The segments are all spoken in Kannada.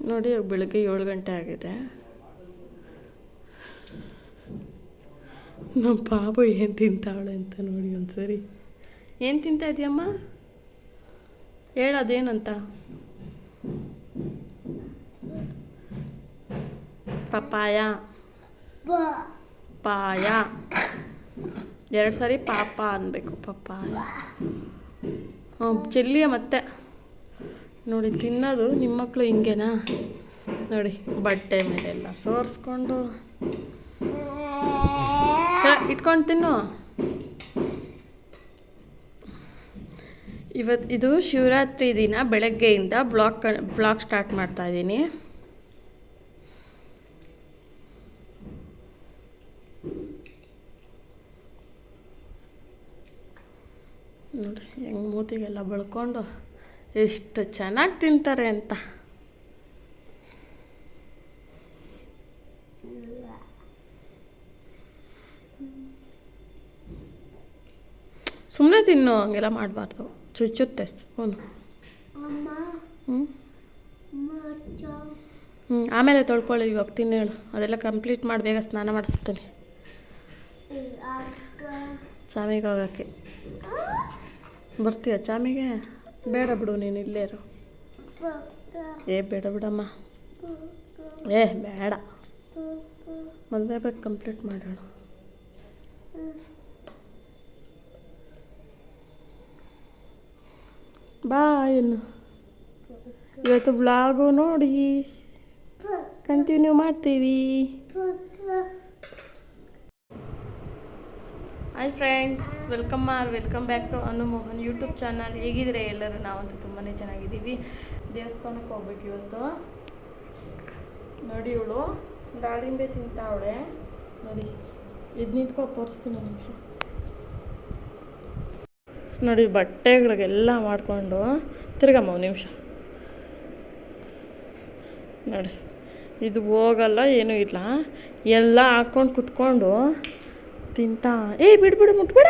ನೋಡಿ ಬೆಳಗ್ಗೆ ಏಳು ಗಂಟೆ ಆಗಿದೆ. ನಮ್ಮ ಪಾಪ ಏನು ತಿಂತಾವಳೆ ಅಂತ ನೋಡಿ ಒಂದ್ಸರಿ. ಏನು ತಿಂತಾ ಇದೆಯಮ್ಮ? ಹೇಳೋದೇನಂತ ಪಪ್ಪಾಯ. ಪಾಯ. ಎರಡು ಸಾರಿ ಪಾಪ ಅನ್ಬೇಕು, ಪಪ್ಪಾಯ. ಚೆಲ್ಲಿಯ ಮತ್ತೆ. ನೋಡಿ, ತಿನ್ನೋದು ನಿಮ್ಮ ಮಕ್ಕಳು ಹಿಂಗೆನಾ? ನೋಡಿ, ಬಟ್ಟೆ ಮೇಲೆಲ್ಲ ಸೋರಿಸ್ಕೊಂಡು. ಇಟ್ಕೊಂಡು ತಿನ್ನು. ಇವತ್ತು ಇದು ಶಿವರಾತ್ರಿ ದಿನ ಬೆಳಗ್ಗೆಯಿಂದ ಬ್ಲಾಕ್ ಬ್ಲಾಗ್ ಸ್ಟಾರ್ಟ್ ಮಾಡ್ತಾ ಇದ್ದೀನಿ. ನೋಡಿ, ಹೆಂಗೆ ಮೂತಿಗೆಲ್ಲ ಬಳ್ಕೊಂಡು. ಎಷ್ಟು ಚೆನ್ನಾಗಿ ತಿಂತಾರೆ ಅಂತ. ಸುಮ್ಮನೆ ತಿನ್ನು ಹಂಗೆಲ್ಲ ಮಾಡಬಾರ್ದು. ಚುಚ್ಚುತ್ತೆ ಸ್ಪೂನು ಹ್ಞೂ ಹ್ಞೂ ಆಮೇಲೆ ತೊಳ್ಕೊಳ್ಳಿ ಇವಾಗ ತಿನ್ನೇಳು ಅದೆಲ್ಲ ಕಂಪ್ಲೀಟ್ ಮಾಡಿ ಬೇಗ ಸ್ನಾನ ಮಾಡಿಸ್ತೀನಿ. ಚಾಮಿಗೆ ಹೋಗೋಕ್ಕೆ. ಬರ್ತೀಯ ಚಾಮಿಗೆ? ಬೇಡ ಬಿಡು, ನೀನು ಇಲ್ಲೇ ಇರು. ಏ, ಬೇಡ ಬಿಡಮ್ಮ. ಏ, ಬೇಡ. ಮದುವೆ ಬೇಕು ಕಂಪ್ಲೀಟ್ ಮಾಡೋಣ. ಬಾಯ್ ಇನ್ನು ಇವತ್ತು ಬ್ಲಾಗು ನೋಡಿ. ಕಂಟಿನ್ಯೂ ಮಾಡ್ತೀವಿ. Hi friends welcome or welcome back to Anu Mohan YouTube channel ಹೇಗಿದ್ರೆ ಎಲ್ಲರೂ? ನಾವಂತೂ ತುಂಬಾ ಚೆನ್ನಾಗಿದ್ದೀವಿ. ದೇವಸ್ಥಾನಕ್ಕೆ ಹೋಗ್ಬೇಕು ಇವತ್ತು. ನೋಡಿ ಇವಳು. ದಾಳಿಂಬೆ ತಿಂತಾವಳೆ ನೋಡಿ ಇದು ನಿಂತ್ಕೊ ತೋರಿಸ್ತೀನಿ ನಿಮಿಷ. ನೋಡಿ, ಬಟ್ಟೆಗಳಿಗೆಲ್ಲ ಮಾಡಿಕೊಂಡು ತಿರ್ಗಮ್ಮ ಒಂದು ನಿಮಿಷ. ನೋಡಿ, ಇದು ಹೋಗಲ್ಲ, ಏನೂ ಇಲ್ಲ. ಎಲ್ಲ ಹಾಕ್ಕೊಂಡು ಕುತ್ಕೊಂಡು ತಿಂತಾ? ಏ ಬಿಡ್ಬಿಡು ಮುಟ್ಬೇಡ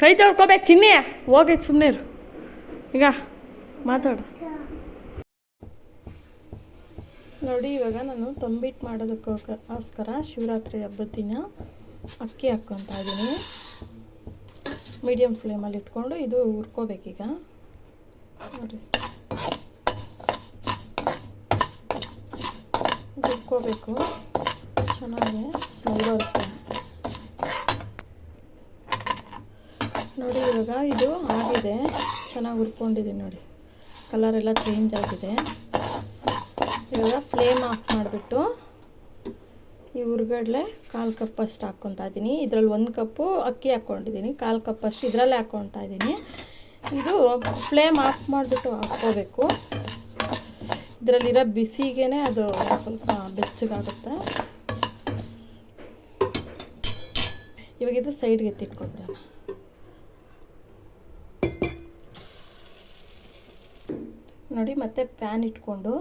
ಕೈ ತೊಳ್ಕೊಬೇಕು ಚಿನ್ನಿ. ಹೋಗೈತೆ ಸುಮ್ಮನೆ ಈಗ ಮಾತಾಡು. ನೋಡಿ, ಇವಾಗ ನಾನು ತಂಬಿಟ್ಟು ಮಾಡೋದಕ್ಕೋಸ್ಕರ ಶಿವರಾತ್ರಿ ಹಬ್ಬದ ದಿನ ಅಕ್ಕಿ ಹಾಕ್ಕೊತಾ ಇದ್ದೀನಿ ಮೀಡಿಯಮ್ ಫ್ಲೇಮಲ್ಲಿ ಇಟ್ಕೊಂಡು ಇದು ಹುರ್ಕೋಬೇಕೀಗ. ನೋಡಿ. ಹುರ್ಕೋಬೇಕು. ಚೆನ್ನಾಗಿ ಸ್ಮೆಲ್ ಬರುತ್ತೆ. ನೋಡಿ, ಇವಾಗ ಇದು ಆಗಿದೆ. ಚೆನ್ನಾಗಿ ಹುರ್ಕೊಂಡಿದ್ದೀನಿ ನೋಡಿ. ಕಲರ್ ಎಲ್ಲ ಚೇಂಜ್ ಆಗಿದೆ. ಇವಾಗ ಫ್ಲೇಮ್ ಆಫ್ ಮಾಡಿಬಿಟ್ಟು ಈ ಹುರ್ಗಡ್ಲೆ ಕಾಲು ಕಪ್ ಅಷ್ಟು ಹಾಕ್ಕೊತಾ ಇದ್ದೀನಿ ಇದರಲ್ಲಿ ಒಂದು ಕಪ್ಪು ಅಕ್ಕಿ ಹಾಕ್ಕೊಂಡಿದ್ದೀನಿ ಕಾಲು ಕಪ್ ಅಷ್ಟು ಇದರಲ್ಲೇ ಹಾಕ್ಕೊತಾ ಇದ್ದೀನಿ ಇದು ಫ್ಲೇಮ್ ಆಫ್ ಮಾಡಿಬಿಟ್ಟು ಹಾಕ್ಕೋಬೇಕು. ಇದರಲ್ಲಿರೋ ಬಿಸಿಗೆ ಅದು ಸ್ವಲ್ಪ ಬೆಚ್ಚಗಾಗುತ್ತೆ. ಇವಾಗ ಇದು ಸೈಡ್ಗೆ ಎತ್ತಿಟ್ಕೊಬಿಡೋಣ ನೋಡಿ ಮತ್ತೆ ಪ್ಯಾನ್ ಇಟ್ಕೊಂಡು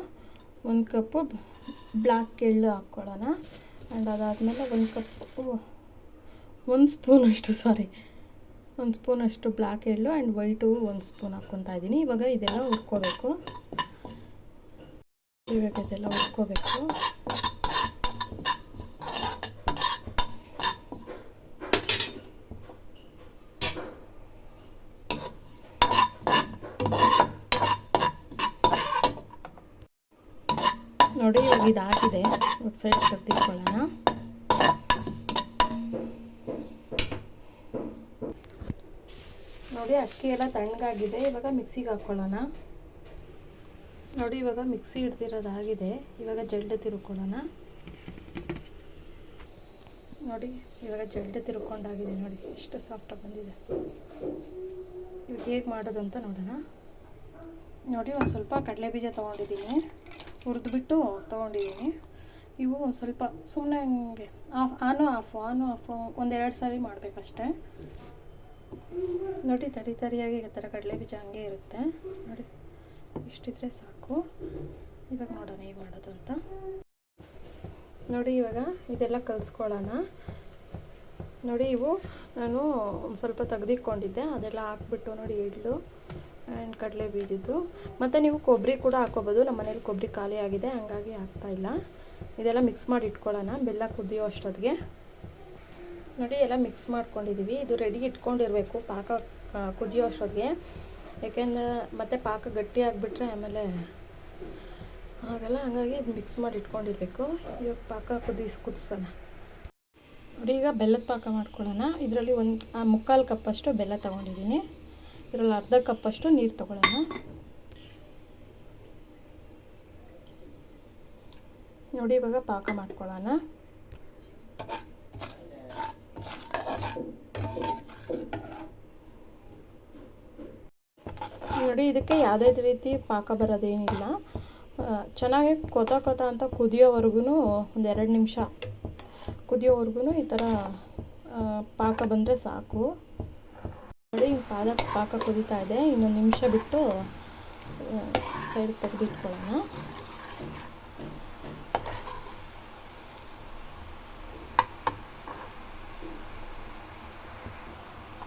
ಒಂದು ಕಪ್ಪು ಬ್ಲ್ಯಾಕ್ ಎಳ್ಳು ಹಾಕ್ಕೊಳ್ಳೋಣ ಆ್ಯಂಡ್ ಅದಾದಮೇಲೆ ಒಂದು ಕಪ್ಪು ಒಂದು ಸ್ಪೂನಷ್ಟು ಸಾರಿ ಒಂದು ಸ್ಪೂನಷ್ಟು ಬ್ಲ್ಯಾಕ್ ಎಳ್ಳು ಆ್ಯಂಡ್ ವೈಟು ಒಂದು ಸ್ಪೂನ್ ಹಾಕ್ಕೊತಾ ಇದ್ದೀನಿ. ಇವಾಗ ಇದೆಲ್ಲ ಹುರ್ಕೋಬೇಕು. ಇವಾಗ ಇದೆಲ್ಲ ಹುರ್ಕೋಬೇಕು. ನೋಡಿ ಇವಾಗ ಇದಾಗಿದೆ. ಒಂದು ಸೈಡ್ ಕಟ್ಟಿಟ್ಕೊಳ್ಳೋಣ ನೋಡಿ, ಅಕ್ಕಿ ಎಲ್ಲ ತಣ್ಣಗಾಗಿದೆ. ಇವಾಗ ಮಿಕ್ಸಿಗೆ ಹಾಕ್ಕೊಳ್ಳೋಣ. ನೋಡಿ, ಇವಾಗ ಮಿಕ್ಸಿ ಹಿಡ್ದಿರೋದಾಗಿದೆ. ಇವಾಗ ಜಲ್ಡೆ ತಿರುಕೊಳ್ಳೋಣ. ನೋಡಿ, ಇವಾಗ ಜಲ್ಡೆ ತಿರ್ಕೊಂಡಾಗಿದೆ. ನೋಡಿ, ಎಷ್ಟು ಸಾಫ್ಟಾಗಿ ಬಂದಿದೆ. ಇವಾಗ ಹೇಗೆ ಮಾಡೋದು ಅಂತ ನೋಡೋಣ. ನೋಡಿ, ಒಂದು ಸ್ವಲ್ಪ ಕಡಲೆ ಬೀಜ ತೊಗೊಂಡಿದ್ದೀನಿ. ಹುರಿದ್ಬಿಟ್ಟು ತೊಗೊಂಡಿದ್ದೀನಿ ಇವು ಸ್ವಲ್ಪ ಸುಮ್ಮನೆ ಹಂಗೆ ಆಫ್, ಆನು ಆಫು ಆನು ಆಫು, ಒಂದೆರಡು ಸಾರಿ ಮಾಡಬೇಕಷ್ಟೆ. ನೋಡಿ, ತರಿ ತರಿಯಾಗಿ ಈ ಥರ ಕಡಲೆ ಬೀಜ ಹಂಗೆ ಇರುತ್ತೆ. ನೋಡಿ, ಇಷ್ಟಿದ್ರೆ ಸಾಕು. ಇವಾಗ ನೋಡೋಣ ಹೇಗೆ ಮಾಡೋದು ಅಂತ. ನೋಡಿ, ಇವಾಗ ಇದೆಲ್ಲ ಕಲಿಸ್ಕೊಳ್ಳೋಣ. ನೋಡಿ, ಇವು ನಾನು ಸ್ವಲ್ಪ ತೆಗೆದಿಕ್ಕೊಂಡಿದ್ದೆ ಅದೆಲ್ಲ ಹಾಕ್ಬಿಟ್ಟು ನೋಡಿ, ಎಳ್ಳು. ಆ್ಯಂಡ್ ಕಡಲೆ ಬೀಜದ್ದು. ಮತ್ತು ನೀವು ಕೊಬ್ಬರಿ ಕೂಡ ಹಾಕೋಬೋದು. ನಮ್ಮ ಮನೇಲಿ ಕೊಬ್ಬರಿ ಖಾಲಿ ಆಗಿದೆ, ಹಂಗಾಗಿ ಇಲ್ಲ. ಇದೆಲ್ಲ ಮಿಕ್ಸ್ ಮಾಡಿ ಇಟ್ಕೊಳ್ಳೋಣ. ಬೆಲ್ಲ ಕುದಿಯೋ ಅಷ್ಟೊತ್ತಿಗೆ. ನೋಡಿ, ಎಲ್ಲ ಮಿಕ್ಸ್ ಮಾಡ್ಕೊಂಡಿದ್ದೀವಿ ಇದು ರೆಡಿ ಇಟ್ಕೊಂಡಿರಬೇಕು, ಪಾಕ ಕುದಿಯೋ ಅಷ್ಟೊತ್ತಿಗೆ. ಯಾಕೆಂದ್ರೆ ಮತ್ತೆ ಪಾಕ ಗಟ್ಟಿ ಆಗಿಬಿಟ್ರೆ ಆಮೇಲೆ ಹಾಗಲ್ಲ, ಹಂಗಾಗಿ ಇದು ಮಿಕ್ಸ್ ಮಾಡಿ ಇಟ್ಕೊಂಡಿರಬೇಕು. ಇವಾಗ ಪಾಕ ಕುದಿಸಿ, ಕುದಿಸೋಣ. ನೋಡಿ, ಈಗ ಬೆಲ್ಲದ ಪಾಕ ಮಾಡ್ಕೊಳ್ಳೋಣ. ಇದರಲ್ಲಿ ಒಂದು ಮುಕ್ಕಾಲು ಕಪ್ಪಷ್ಟು ಬೆಲ್ಲ ತೊಗೊಂಡಿದ್ದೀನಿ. ಇದರಲ್ಲಿ ಅರ್ಧ ಕಪ್ಪಷ್ಟು ನೀರು ತಗೊಳ್ಳೋಣ. ನೋಡಿ ಇವಾಗ ಪಾಕ ಮಾಡ್ಕೊಳ್ಳೋಣ. ನೋಡಿ ಇದಕ್ಕೆ ಯಾವುದೇ ರೀತಿ ಪಾಕ ಬರೋದೇನಿಲ್ಲ. ಚೆನ್ನಾಗಿ ಕೊತ ಕೊತ ಅಂತ ಕುದಿಯೋವರೆಗೂ ಒಂದು ಎರಡು ನಿಮಿಷ ಕುದಿಯೋವರೆಗೂ ಈ ಥರ ಪಾಕ ಬಂದರೆ ಸಾಕು. ನೋಡಿ ಪಾಲಕ್ ಪಾಕ ಕುದೀತಾ ಇದೆ, ಇನ್ನೊಂದು ನಿಮಿಷ ಬಿಟ್ಟು ಸೈಡ್ ತೆಗೆದಿಟ್ಕೊಳ್ಳೋಣ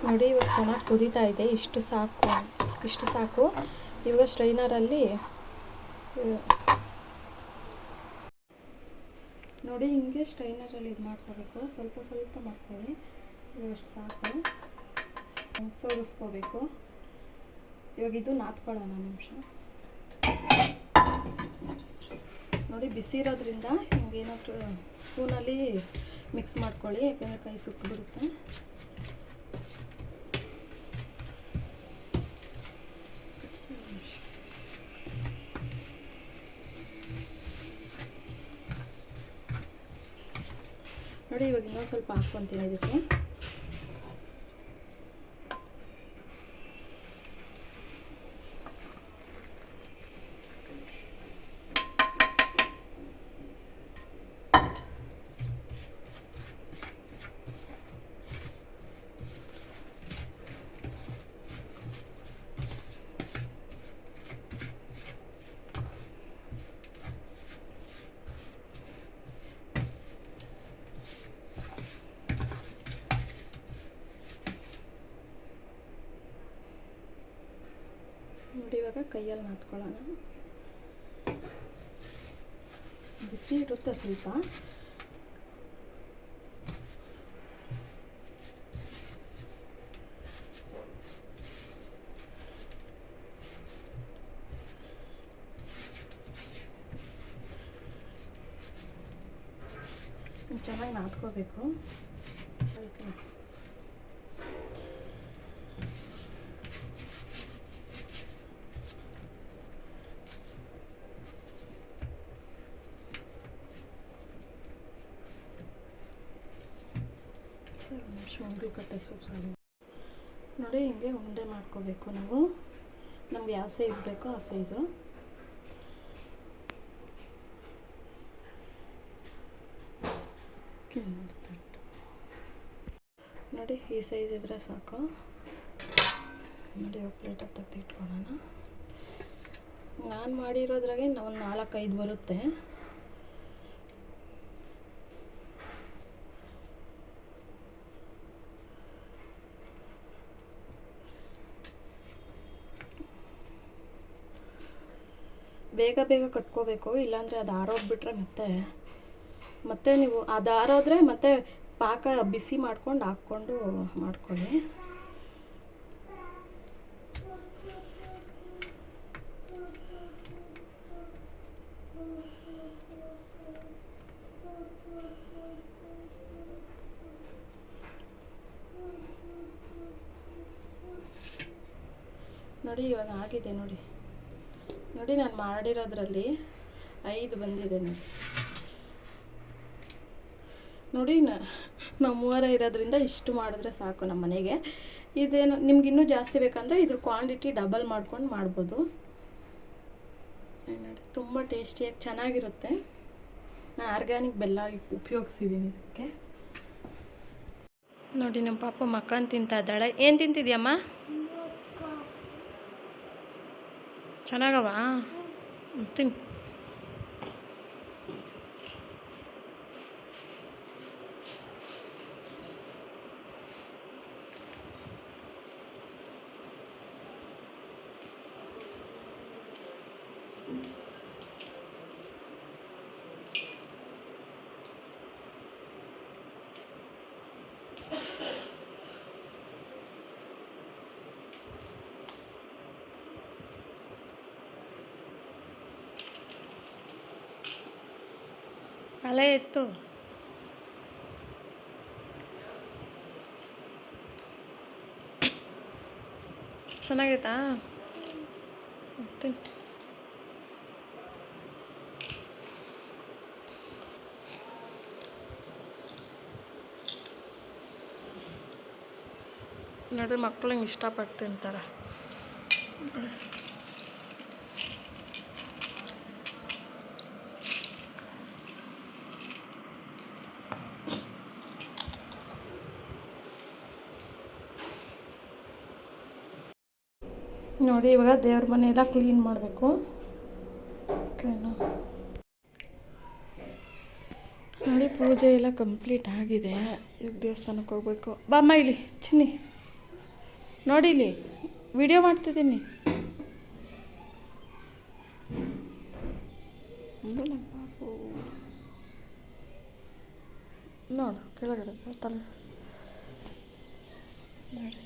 ನೋಡಿ, ಇವಾಗ ಚೆನ್ನಾಗಿ ಕುದೀತಾ ಇದೆ, ಇಷ್ಟು ಸಾಕು ಇಷ್ಟು ಸಾಕು. ಇವಾಗ ಸ್ಟ್ರೈನರಲ್ಲಿ ನೋಡಿ, ಹಿಂಗೆ ಸ್ಟ್ರೈನರಲ್ಲಿ ಇದು ಮಾಡ್ಕೋಬೇಕು ಸ್ವಲ್ಪ ಸ್ವಲ್ಪ ಮಾಡ್ಕೊಳ್ಳಿ. ಇವಾಗ ಸಾಕು. ಸೋಗಿಸ್ಕೋಬೇಕು ಇವಾಗ ಇದು ನಾದ್ಕೊಳ್ಳೋಣ ನಿಮಿಷ. ನೋಡಿ, ಬಿಸಿ ಇರೋದ್ರಿಂದ ಹಿಂಗೇನಾದರೂ ಸ್ಪೂನಲ್ಲಿ ಮಿಕ್ಸ್ ಮಾಡ್ಕೊಳ್ಳಿ, ಯಾಕೆಂದರೆ ಕೈ ಸುಟ್ಟು ಬಿಡುತ್ತೆ ನೋಡಿ, ಇವಾಗ ಇನ್ನೊಂದು ಸ್ವಲ್ಪ ಹಾಕ್ಕೊತೀನಿ ಇದಕ್ಕೆ ನೋಡಿ ಇವಾಗ ಕೈಯಲ್ಲಿ ನಾದ್ಕೊಳ್ಳೋಣ. ಬಿಸಿ ಇರುತ್ತೆ ಸ್ವಲ್ಪ? ಚೆನ್ನಾಗಿ ನಾದ್ಕೋಬೇಕು. ಉಂಡೆ ಕಟ್ಟೆ ಸೊಪ್ಪು ಸಾರು. ನೋಡಿ, ಹಿಂಗೆ ಉಂಡೆ ಮಾಡ್ಕೋಬೇಕು ನಾವು. ನಮ್ಗೆ ಯಾವ ಸೈಜ್ ಬೇಕೋ ಆ ಸೈಜು ನೋಡಿ, ಈ ಸೈಜ್ ಇದ್ರೆ ಸಾಕು. ನೋಡಿ ಪ್ಲೇಟ್ ಪ್ಲೇಟಾಗಿ ತೆಗ್ದು ಇಟ್ಕೊಳ್ಳೋಣ ನಾನು ಮಾಡಿರೋದ್ರಾಗೆ ನಾವು ನಾಲ್ಕೈದು ಬರುತ್ತೆ. ಬೇಗ ಬೇಗ ಕಟ್ಕೋಬೇಕು, ಇಲ್ಲಾಂದರೆ ಅದು ಆರೋಗ್ಬಿಟ್ರೆ ಮತ್ತೆ ಮತ್ತೆ ನೀವು ಅದು ಆರೋದ್ರೆ ಮತ್ತೆ ಪಾಕ ಬಿಸಿ ಮಾಡ್ಕೊಂಡು ಹಾಕ್ಕೊಂಡು ಮಾಡ್ಕೊಳ್ಳಿ. ನೋಡಿ ಇವಾಗ ಆಗಿದೆ ನೋಡಿ. ನೋಡಿ, ನಾನು ಮಾಡಿರೋದ್ರಲ್ಲಿ ಐದು ಬಂದಿದೆ ನೋಡಿ. ನೋಡಿ ನಾವು ಇರೋದ್ರಿಂದ ಇಷ್ಟು ಮಾಡಿದ್ರೆ ಸಾಕು ನಮ್ಮ ಮನೆಗೆ. ಇದೇನು, ನಿಮ್ಗೆ ಇನ್ನೂ ಜಾಸ್ತಿ ಬೇಕಂದರೆ ಇದ್ರ ಕ್ವಾಂಟಿಟಿ ಡಬಲ್ ಮಾಡ್ಕೊಂಡು ಮಾಡ್ಬೋದು. ತುಂಬ ಟೇಸ್ಟಿಯಾಗಿ ಚೆನ್ನಾಗಿರುತ್ತೆ. ನಾನು ಆರ್ಗ್ಯಾನಿಕ್ ಬೆಲ್ಲ ಉಪಯೋಗಿಸಿದ್ದೀನಿ ಇದಕ್ಕೆ. ನೋಡಿ ನಮ್ಮ ಪಾಪ ಮಕ್ಕನ್ ತಿಂತಾ ಇದ್ದಾಳೆ. ಏನು ತಿಂತಿದ್ಯಮ್ಮ? 参加个吧，对。ತಲೆ ಎತ್ತು. ಚೆನ್ನಾಗೈತಾ? ಮತ್ತೆ? ನೋಡಿ ಮಕ್ಕಳು ಹಿಂಗೆ ಇಷ್ಟಪಟ್ಟು ತಿಂತಾರೆ ನೋಡಿ, ಇವಾಗ ದೇವ್ರ ಮನೆ ಎಲ್ಲ ಕ್ಲೀನ್ ಮಾಡಬೇಕು ನೋಡಿ, ಪೂಜೆ ಎಲ್ಲ ಕಂಪ್ಲೀಟ್ ಆಗಿದೆ. ಈಗ ದೇವಸ್ಥಾನಕ್ಕೆ ಹೋಗ್ಬೇಕು. ಬಾಮ್ಮ ಇಲ್ಲಿ, ಚಿನ್ನಿ. ನೋಡಿ ಇಲ್ಲಿ ವಿಡಿಯೋ ಮಾಡ್ತಿದ್ದೀನಿ. ನೋಡು, ಕೆಳಗಡೆ ತಲೆ ನೋಡಿ.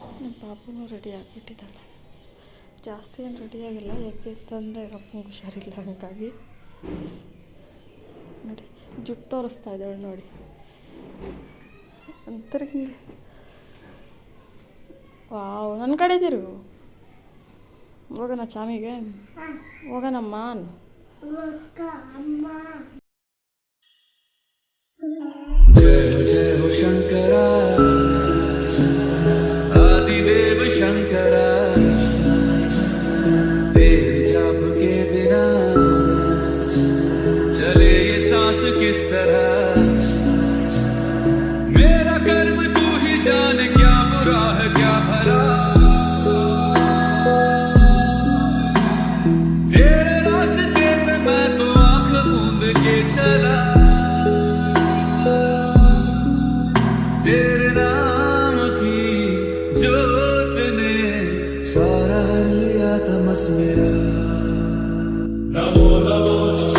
ನಮ್ಮ ಪಾಪುನೂ ರೆಡಿ ಆಗಿಬಿಟ್ಟಿದ್ದಾಳೆ. ಜಾಸ್ತಿ ಏನು ರೆಡಿ ಆಗಿಲ್ಲ, ಯಾಕೆ ಅಂತಂದರೆ ಅಪ್ಪಂಗೆ ಹುಷಾರಿಲ್ಲ ಹಾಗಾಗಿ. ನೋಡಿ, ಜುಟ್ಟು ತೋರಿಸ್ತಾ ಇದ್ದಾಳೆ ನೋಡಿ. ಅಂತಾರೆ ಹಿಂಗೆ. ವಾವ್ ನನ್ನ ಕಡೆ ಇದ್ದೀರು? ಹೋಗೋಣ ಚಾಮಿಗೆ? ಹೋಗೋಣಮ್ಮ ಜಯ ಜಯ Shankara nada más. Namo, namo,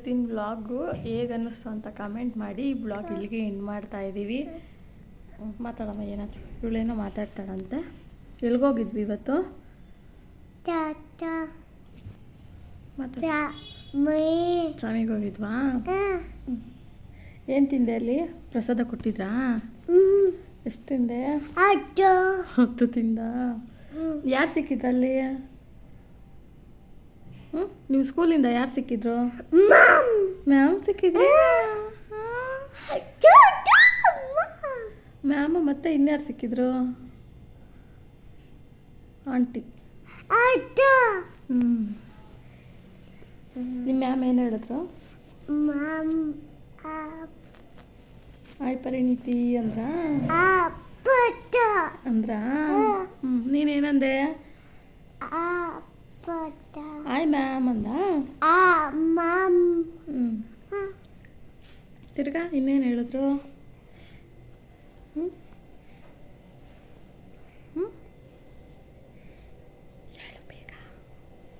ಇವತ್ತಿನ ವ್ಲಾಗು ಹೇಗೆ ಅನ್ನಿಸ್ತು ಅಂತ ಕಮೆಂಟ್ ಮಾಡಿ. ಈ ಬ್ಲಾಗ್ ಇಲ್ಲಿಗೆ ಎಂಡ್ ಮಾಡ್ತಾ ಇದ್ದೀವಿ ಮಾತಾಡಮ್ಮ ಏನಾದರೂ. ಇವಳೇನೋ ಮಾತಾಡ್ತಾಳಂತೆ. ಎಲ್ಗೋಗಿದ್ವಿ ಇವತ್ತು? ಸ್ವಾಮಿಗೆ ಹೋಗಿದ್ವಾ? ಏನು ತಿಂದೆ ಅಲ್ಲಿ? ಪ್ರಸಾದ ಕೊಟ್ಟಿದ್ರಾ? ಎಷ್ಟು ತಿಂದೆ? ಹತ್ತು ತಿಂದ? ಯಾರು ಸಿಕ್ಕಿದ್ರಲ್ಲಿ? ಹ್ಞೂ ನಿಮ್ಮ ಸ್ಕೂಲಿಂದ ಯಾರು ಸಿಕ್ಕಿದ್ರು? ಮ್ಯಾಮ್. ಸಿಕ್ಕಿದ್ರು? ಮ್ಯಾಮ್. ಮತ್ತೆ ಇನ್ಯಾರು ಸಿಕ್ಕಿದ್ರು? ಆಂಟಿ. ಹ್ಞೂ ನಿಮ್ಮ ಮ್ಯಾಮ್ ಏನು ಹೇಳಿದ್ರು? ಮ್ಯಾಮ್ ಆಯ್ ಪರಿಣಿತಿ ಅಂದ್ರ? ಅಂದ್ರ? ಹ್ಞೂ ನೀನೇನಂದೆ apata, ಆಯ್ ಮ್ಯಾಮ್ ಅಂದ ah, mom, ಹ್ಞೂ ತಿರ್ಗಾ ಇನ್ನೇನು ಹೇಳಿದ್ರು? ಹ್ಞೂ ಹ್ಞೂ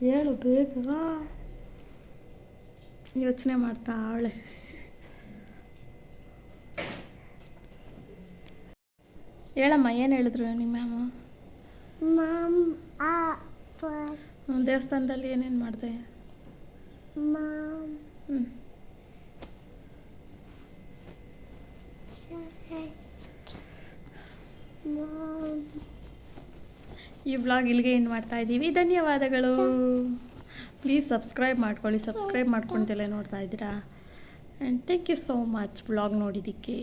ಹೇಳು ಬೇಗ. ಯೋಚನೆ ಮಾಡ್ತಾ ಅವಳೆ. ಹೇಳಮ್ಮ ಏನು ಹೇಳಿದ್ರು ನಿಮ್ಮ ಮ್ಯಾಮು? ದೇವಸ್ಥಾನದಲ್ಲಿ ಏನೇನು ಮಾಡಿದೆ? ಮಮ್ ಹ್ಞೂ ಈ ಬ್ಲಾಗ್ ಇಲ್ಲಿಗೆ ಏನು ಮಾಡ್ತಾ ಇದ್ದೀವಿ. ಧನ್ಯವಾದಗಳು. ಪ್ಲೀಸ್ ಸಬ್ಸ್ಕ್ರೈಬ್ ಮಾಡ್ಕೊಳ್ಳಿ. ಸಬ್ಸ್ಕ್ರೈಬ್ ಮಾಡ್ಕೊಂತೆಲ್ಲ ನೋಡ್ತಾ ಇದ್ದೀರಾ? And thank you so much blog ನೋಡಿದ್ದಕ್ಕೆ.